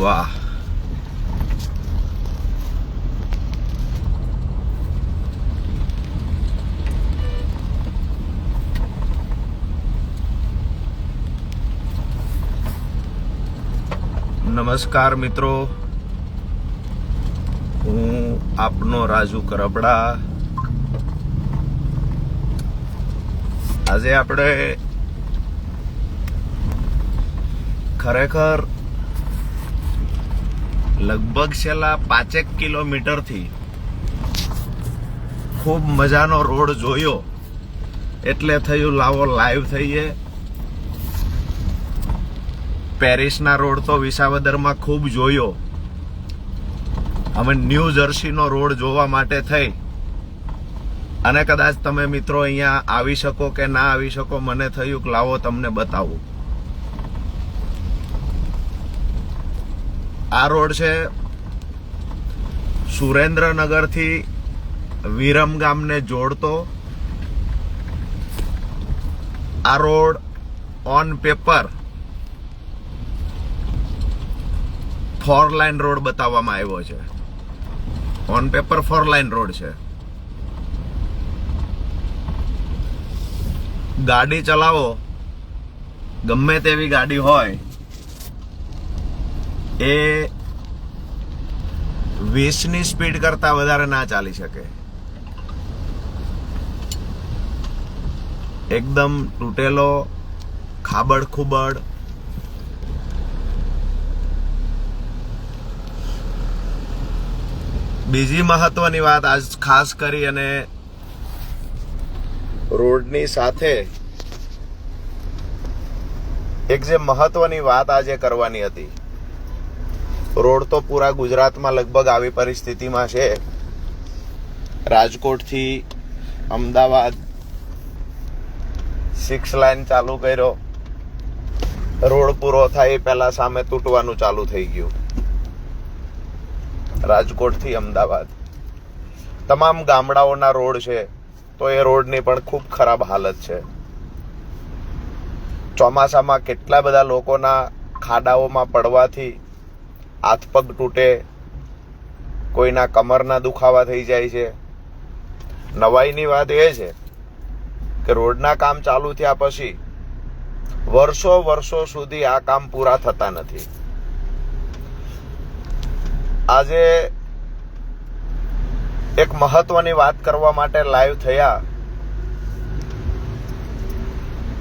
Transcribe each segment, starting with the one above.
વાહ નમસ્કાર મિત્રો. હું આપનો રાજુ કરબડા આજે આપણે ખરેખર લગભગ છેલ્લા પાંચેક કિલોમીટરથી ખૂબ મજાનો રોડ જોયો. એટલે થયું લાવો લાઈવ થઈએ. પેરિસના રોડ તો વિસાવદરમાં ખૂબ જોયો. અમે ન્યૂ જર્સીનો રોડ જોવા માટે થઈ. અને કદાચ તમે મિત્રો અહીંયા આવી શકો કે ના આવી શકો, મને થયું કે લાવો તમને બતાવું. આ રોડ છે સુરેન્દ્રનગરથી વિરમ ગામને જોડતો. આ road on paper four line road બતાવવામાં આવ્યો છે. On paper four line road છે. ગાડી ચલાવો. ગમે તેવી ગાડી હોય એ વીસની સ્પીડ કરતા વધારે ના ચાલી શકે. એકદમ તૂટેલો, ખાબડ ખુબડ. બીજી મહત્વની વાત આજ ખાસ કરી અને રોડની સાથે એક જે મહત્વની વાત આજે કરવાની હતી. રોડ તો પૂરા ગુજરાતમાં લગભગ આવી પરિસ્થિતિમાં છે. રાજકોટથી અમદાવાદ સિક્સ લાઇન ચાલુ કર્યો. રોડ પૂરો થાય એ પહેલા સામે તૂટવાનું ચાલુ થઈ ગયું. રાજકોટથી અમદાવાદ. તમામ ગામડાઓના રોડ છે, તો એ રોડની પણ ખૂબ ખરાબ હાલત છે. ચોમાસામાં કેટલા બધા લોકોના ખાડાઓમાં પડવાથી હાથ તૂટે, કોઈના કમરના દુખાવા થઈ જાય છે. નવાઈની વાત એ છે કે રોડના કામ ચાલુ થયા પછી વર્ષો વર્ષો સુધી આ કામ પૂરા થતા નથી. આજે એક મહત્વની વાત કરવા માટે લાઈવ થયા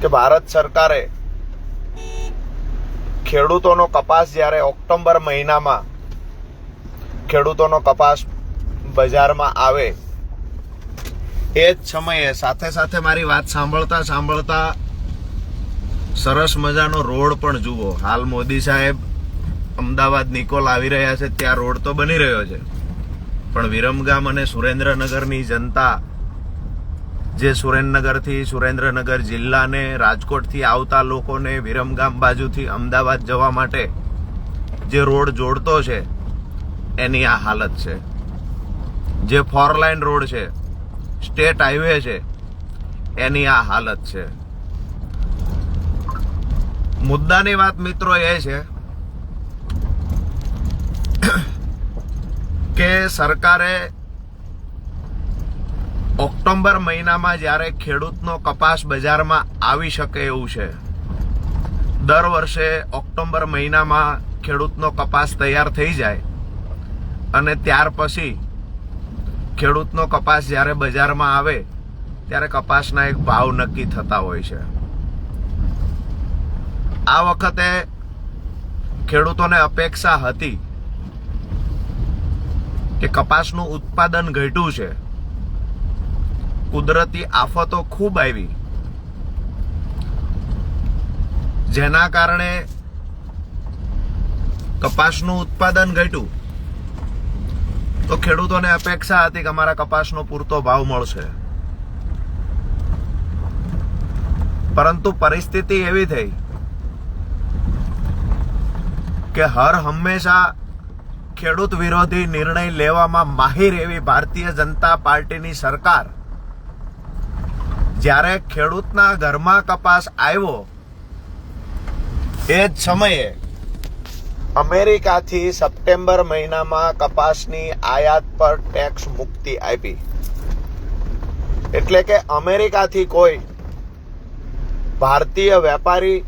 કે ભારત સરકારે ખેડૂતોનો કપાસ જ્યારે ઓક્ટોબર મહિનામાં ખેડૂતોનો કપાસ બજારમાં આવે, એ જ સમયે સાથે સાથે મારી વાત સાંભળતા સાંભળતા સરસ મજાનો રોડ પણ જુઓ. હાલ મોદી સાહેબ અમદાવાદ નિકોલ આવી રહ્યા છે, ત્યાં રોડ તો બની રહ્યો છે. પણ વિરમગામ અને સુરેન્દ્રનગરની જનતા જે સુરેન્દ્રનગરથી સુરેન્દ્રનગર જિલ્લાને, રાજકોટથી આવતા લોકોને વિરમગામ બાજુથી અમદાવાદ જવા માટે જે રોડ જોડતો છે, એની આ હાલત છે. જે ફોર લાઇન રોડ છે, સ્ટેટ હાઈવે છે, એની આ હાલત છે. મુદ્દાની વાત મિત્રો એ છે કે સરકારે ઓક્ટોબર મહિનામાં જ્યારે ખેડૂતનો કપાસ બજારમાં આવી શકે એવું છે. દર વર્ષે ઓક્ટોબર મહિનામાં ખેડૂતનો કપાસ તૈયાર થઈ જાય અને ત્યાર પછી ખેડૂતનો કપાસ જ્યારે બજારમાં આવે, ત્યારે કપાસના એક ભાવ નક્કી થતા હોય છે. આ વખતે ખેડૂતોને અપેક્ષા હતી કે કપાસનું ઉત્પાદન ઘટ્યું છે. કુદરતી આફતો ખૂબ આવી. જેના કારણે કપાસનું ઉત્પાદન ઘટ્યું. તો ખેડૂતોને અપેક્ષા હતી કે અમારા કપાસનો પૂરતો ભાવ મળશે. પરંતુ પરિસ્થિતિ એવી થઈ કે હર હંમેશા ખેડૂત વિરોધી નિર્ણય લેવામાં માહિર એવી ભારતીય જનતા પાર્ટીની સરકાર જ્યારે ખેડૂતના ઘરમાં કપાસ આવ્યો, એ જ સમયે અમેરિકાથી સપ્ટેમ્બર મહિનામાં કપાસની આયાત પર ટેક્સ મુક્તિ આપી. એટલે કે અમેરિકાથી કોઈ ભારતીય વેપારી,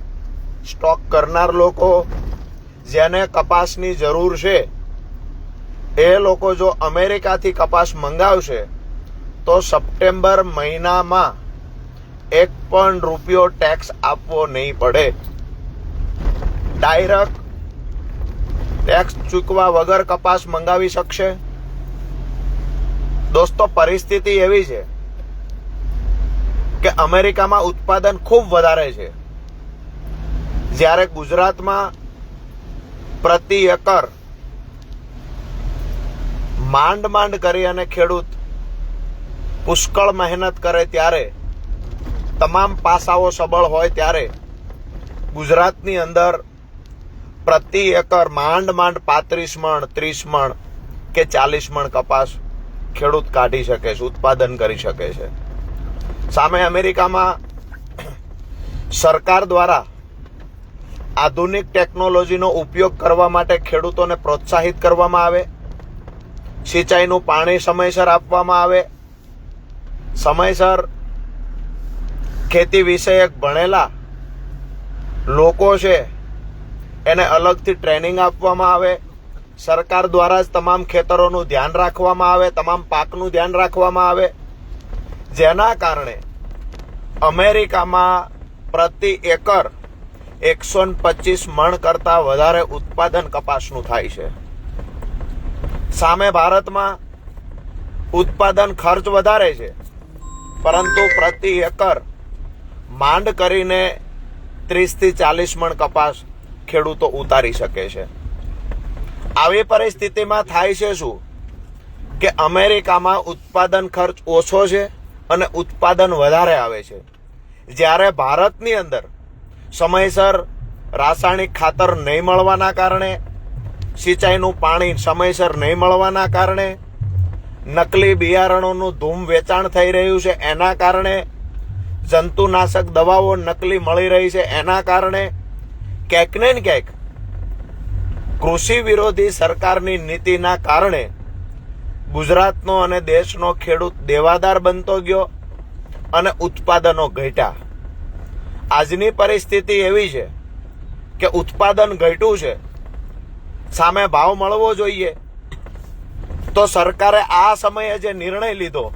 સ્ટોક કરનાર લોકો જેને કપાસની જરૂર છે, એ લોકો જો અમેરિકાથી કપાસ મંગાવશે, તો સપ્ટેમ્બર મહિનામાં એક પણ રૂપિયો ટેક્સ આપવો નહીં પડે. ડાયરેક્ટ ટેક્સ ચૂકવા વગર કપાસ મંગાવી શકશે? દોસ્તો, પરિસ્થિતિ એવી છે કે અમેરિકામાં ઉત્પાદન ખૂબ વધારે છે. જ્યારે ગુજરાતમાં પ્રતિ એકર માંડ માંડ કરી અને ખેડૂત પુષ્કળ મહેનત કરે ત્યારે તમામ પાસાઓ સબળ હોય ત્યારે ગુજરાતની અંદર પ્રતિ એકર માંડ માંડ પાંત્રીસ મણ, ત્રીસ મણ કે ચાલીસ મણ કપાસ ખેડૂત કાઢી શકે છે, ઉત્પાદન કરી શકે છે. સામે અમેરિકામાં સરકાર દ્વારા આધુનિક ટેકનોલોજીનો ઉપયોગ કરવા માટે ખેડૂતોને પ્રોત્સાહિત કરવામાં આવે. સિંચાઈનું પાણી સમયસર આપવામાં આવે. સમયસર ખેતી વિષયક ભણેલા લોકો છે, એને અલગથી ટ્રેનિંગ આપવામાં આવે. સરકાર દ્વારા જ તમામ ખેતરોનું ધ્યાન રાખવામાં આવે, તમામ પાકનું ધ્યાન રાખવામાં આવે. જેના કારણે અમેરિકામાં પ્રતિ એકર એકસો પચીસ મણ કરતાં વધારે ઉત્પાદન કપાસનું થાય છે. સામે ભારતમાં ઉત્પાદન ખર્ચ વધારે છે, પરંતુ પ્રતિ એકર માંડ કરીને ત્રીસથી ચાલીસ મણ કપાસ ખેડૂતો ઉતારી શકે છે. આવી પરિસ્થિતિમાં થાય છે શું? કે અમેરિકામાં ઉત્પાદન ખર્ચ ઓછો છે અને ઉત્પાદન વધારે આવે છે. જ્યારે ભારતની અંદર સમયસર રાસાયણિક ખાતર નહીં મળવાના કારણે, સિંચાઈનું પાણી સમયસર નહીં મળવાના કારણે, નકલી બિયારણોનું ધૂમ વેચાણ થઈ રહ્યું છે એના કારણે જંતુનાશક દવાઓ નકલી મળી રહી છે. એના કારણે ક્યાંક ને ક્યાંક કૃષિ વિરોધી સરકારની નીતિના કારણે ગુજરાતનો અને દેશનો ખેડૂત દેવાદાર બનતો ગયો અને ઉત્પાદનો ઘટ્યા. આજની પરિસ્થિતિ એવી છે કે ઉત્પાદન ઘટ્યું છે. સામે ભાવ મળવો જોઈએ. તો સરકારે આ સમયે જે નિર્ણય લીધો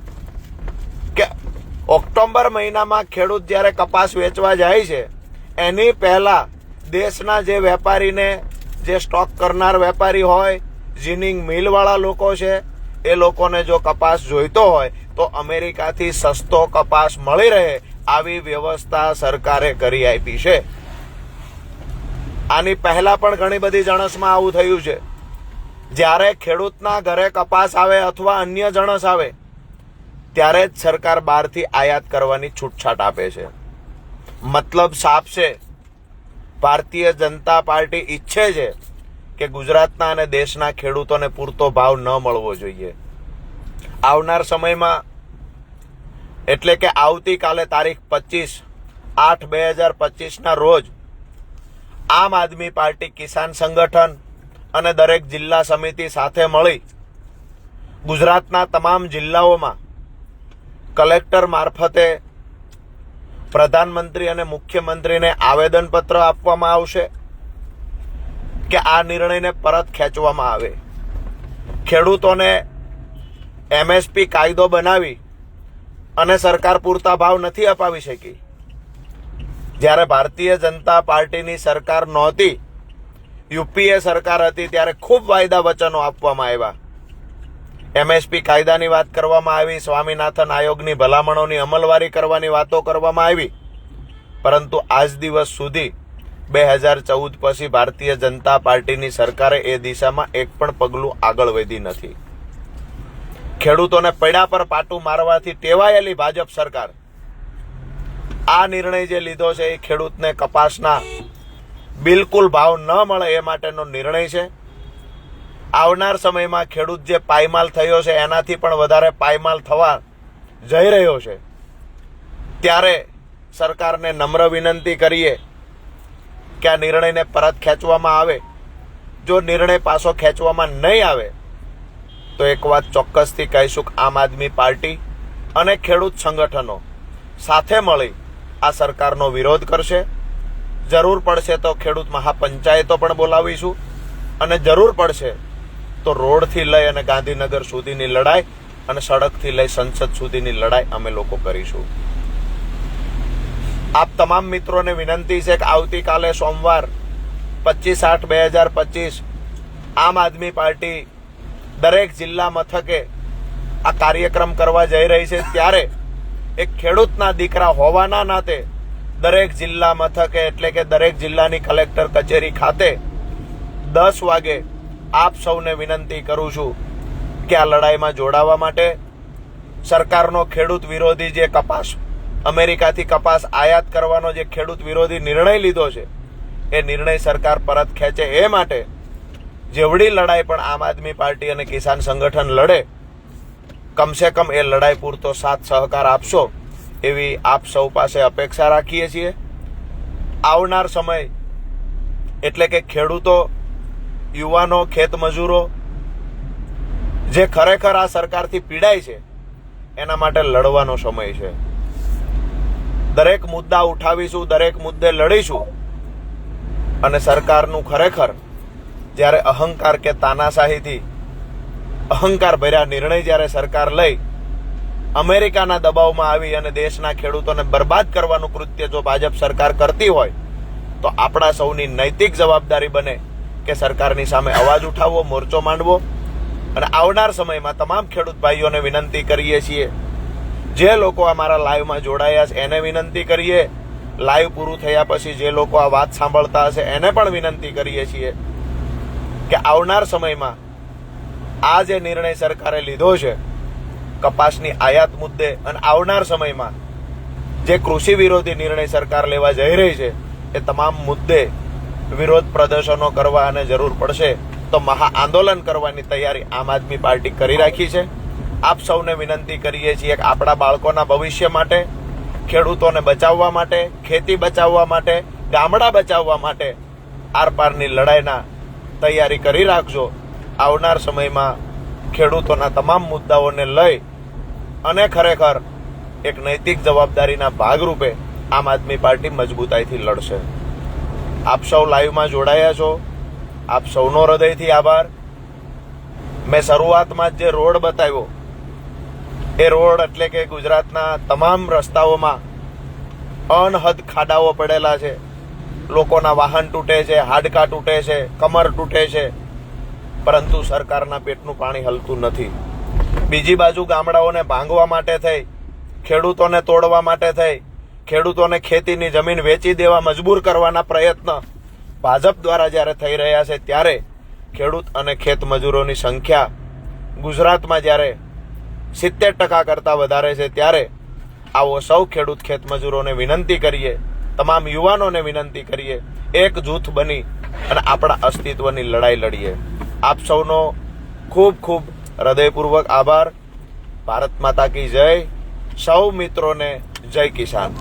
ઓક્ટોબર મહિનામાં ખેડૂત જ્યારે કપાસ વેચવા જાય છે, એની પહેલાં દેશના જે વેપારીને જે સ્ટોક કરનાર વેપારી હોય, જીનિંગ મિલવાળા લોકો છે, એ લોકોને જો કપાસ જોઈતો હોય, તો અમેરિકાથી સસ્તો કપાસ મળી રહે આવી વ્યવસ્થા સરકારે કરી આપી છે. આની પહેલા પણ ઘણી બધી જણસમાં આવું થયું છે. જ્યારે ખેડૂતના ઘરે કપાસ આવે અથવા અન્ય જણસ આવે ત્યારે જ સરકાર બહારથી આયાત કરવાની છૂટછાટ આપે છે. મતલબ સાફ છે. ભારતીય જનતા પાર્ટી ઈચ્છે છે કે ગુજરાતના અને દેશના ખેડૂતોને પૂરતો ભાવ ન મળવો જોઈએ. આવનાર સમયમાં, એટલે કે આવતીકાલે તારીખ પચીસ આઠ બે હજાર પચીસના રોજ, આમ આદમી પાર્ટી કિસાન સંગઠન અને દરેક જિલ્લા સમિતિ સાથે મળી ગુજરાતના તમામ જિલ્લાઓમાં કલેક્ટર મારફતે પ્રધાનમંત્રી અને મુખ્યમંત્રીને આવેદનપત્ર આપવામાં આવશે કે આ નિર્ણયને પરત ખેંચવામાં આવે. ખેડૂતોને એમએસપી કાયદો બનાવી અને સરકાર પૂરતા ભાવ નથી અપાવી શકી. જ્યારે ભારતીય જનતા પાર્ટીની સરકાર નહોતી યુપીએ સરકાર હતી ત્યારે ખૂબ વાયદા વચનો આપવામાં આવ્યા. એમએસપી કાયદાની વાત કરવામાં આવી, સ્વામીનાથન આયોગની ભલામણોની અમલવારી કરવાની વાતો કરવામાં આવી. પરંતુ આજ દિવસ સુધી બે હજાર ચૌદ પછી ભારતીય જનતા પાર્ટીની સરકારે એ દિશામાં એક પણ પગલું આગળ વધી નથી. ખેડૂતોને પૈડા પર પાટું મારવાથી ટેવાયેલી ભાજપ સરકાર. આ નિર્ણય જે લીધો છે એ ખેડૂતને કપાસના બિલકુલ ભાવ ન મળે એ માટેનો નિર્ણય છે. આવનાર સમયમાં ખેડૂત જે પાયમાલ થયો છે, એનાથી પણ વધારે પાયમાલ થવા જઈ રહ્યો છે. ત્યારે સરકારને નમ્ર વિનંતી કરીએ કે આ નિર્ણયને પરત ખેંચવામાં આવે. જો નિર્ણય પાછો ખેંચવામાં નહીં આવે, તો એક વાત ચોક્કસથી કહીશું આમ આદમી પાર્ટી અને ખેડૂત સંગઠનો સાથે મળી આ સરકારનો વિરોધ કરશે. જરૂર પડશે તો ખેડૂત મહાપંચાયતો પણ બોલાવીશું અને જરૂર પડશે તો રોડથી લઈ અને ગાંધીનગર સુધીની લડાઈ અને સડકથી લઈ સંસદ સુધીની લડાઈ અમે લોકો કરીશું. આપ તમામ મિત્રોને વિનંતી છે કે આવતીકાલે સોમવાર પચીસ આઠ બે હજાર પચીસ આમ આદમી પાર્ટી દરેક જિલ્લા મથકે આ કાર્યક્રમ કરવા જઈ રહી છે. ત્યારે એક ખેડૂતના દીકરા હોવાના નાતે દરેક જિલ્લા મથકે એટલે કે દરેક જિલ્લાની કલેક્ટર કચેરી ખાતે દસ વાગે આપ સૌને વિનંતી કરું છું કે આ લડાઈમાં જોડાવા માટે સરકારનો ખેડૂત વિરોધી જે કપાસ, અમેરિકાથી કપાસ આયાત કરવાનો જે ખેડૂત વિરોધી નિર્ણય લીધો છે, એ નિર્ણય સરકાર પરત ખેંચે એ માટે જેવડી લડાઈ પણ આમ આદમી પાર્ટી અને કિસાન સંગઠન લડે, કમસે કમ એ લડાઈ પૂરતો સાથ સહકાર આપશો એવી આપ સૌ પાસે અપેક્ષા રાખીએ છીએ. આવનાર સમય એટલે કે ખેડૂતો યુવાનો, ખેત મજૂરો, જે ખરેખર આ સરકારથી પીડાય છે, એના માટે લડવાનો સમય છે. દરેક મુદ્દા ઉઠાવીશું, દરેક મુદ્દે લડીશું, અને સરકારનું ખરેખર જ્યારે અહંકાર કે તાનાશાહીથી અહંકાર ભર્યા નિર્ણય જ્યારે સરકાર લઈ, અમેરિકાના દબાવમાં આવી અને દેશના ખેડૂતોને બરબાદ કરવાનું કૃત્ય જો ભાજપ સરકાર કરતી હોય, તો આપણા સૌની નૈતિક જવાબદારી બને. કે સરકારની સામે અવાજ ઉઠાવવો, મોરચો માંડવો અને આવનાર સમયમાં તમામ ખેડૂત ભાઈઓને વિનંતી કરીએ છીએ. જે લોકો અમારા લાઈવમાં જોડાયા છે, એને વિનંતી કરીએ. લાઈવ પૂરું થયા પછી જે લોકો આ વાત સાંભળતા હશે, એને પણ વિનંતી કરીએ છીએ કે આવનાર સમયમાં આ જે નિર્ણય સરકારે લીધો છે, કપાસની આયાત મુદ્દે અને આવનાર સમયમાં જે કૃષિ વિરોધી નિર્ણય સરકાર લેવા જઈ રહી છે, એ તમામ મુદ્દે વિરોધ પ્રદર્શનો કરવા અને જરૂર પડશે તો મહા આંદોલન કરવાની તૈયારી આમ આદમી પાર્ટી કરી રાખી છે. આપ સૌને વિનંતી કરીએ છીએ કે આપણા બાળકોના ભવિષ્ય માટે, ખેડૂતોને બચાવવા માટે, ખેતી બચાવવા માટે, ગામડા બચાવવા માટે આરપારની લડાઈના તૈયારી કરી રાખજો. આવનાર સમયમાં ખેડૂતોના તમામ મુદ્દાઓને લઈ અને ખરેખર એક નૈતિક જવાબદારીના ભાગરૂપે આમ આદમી પાર્ટી મજબૂતાઈથી લડશે. આપ સૌ લાઈવમાં જોડાયા છો. આપ સૌનો હૃદયથી આભાર. મેં શરૂઆતમાં જ રોડ બતાવ્યો, એ રોડ એટલે કે ગુજરાતના તમામ રસ્તાઓમાં અનહદ ખાડાઓ પડેલા છે. લોકોના વાહન તૂટે છે, હાડકા તૂટે છે, કમર તૂટે છે. પરંતુ સરકારના પેટનું પાણી હલતું નથી. બીજી બાજુ ગામડાઓને ભાંગવા માટે થઈ, ખેડૂતોને તોડવા માટે થઈ ખેડૂતોને ખેતીની જમીન વેચી દેવા મજબૂર કરવાના પ્રયત્ન ભાજપ દ્વારા જ્યારે થઈ રહ્યા છે, ત્યારે ખેડૂત અને ખેત મજૂરોની સંખ્યા ગુજરાતમાં જ્યારે સિત્તેર ટકા કરતાં વધારે છે, ત્યારે આવો સૌ ખેડૂત ખેત મજૂરોને વિનંતી કરીએ, તમામ યુવાનોને વિનંતી કરીએ, એક જૂથ બની અને આપણા અસ્તિત્વની લડાઈ લડીએ. આપ સૌનો ખૂબ ખૂબ હૃદયપૂર્વક આભાર. ભારત માતા કી જય. સૌ મિત્રોને જય કિસાન.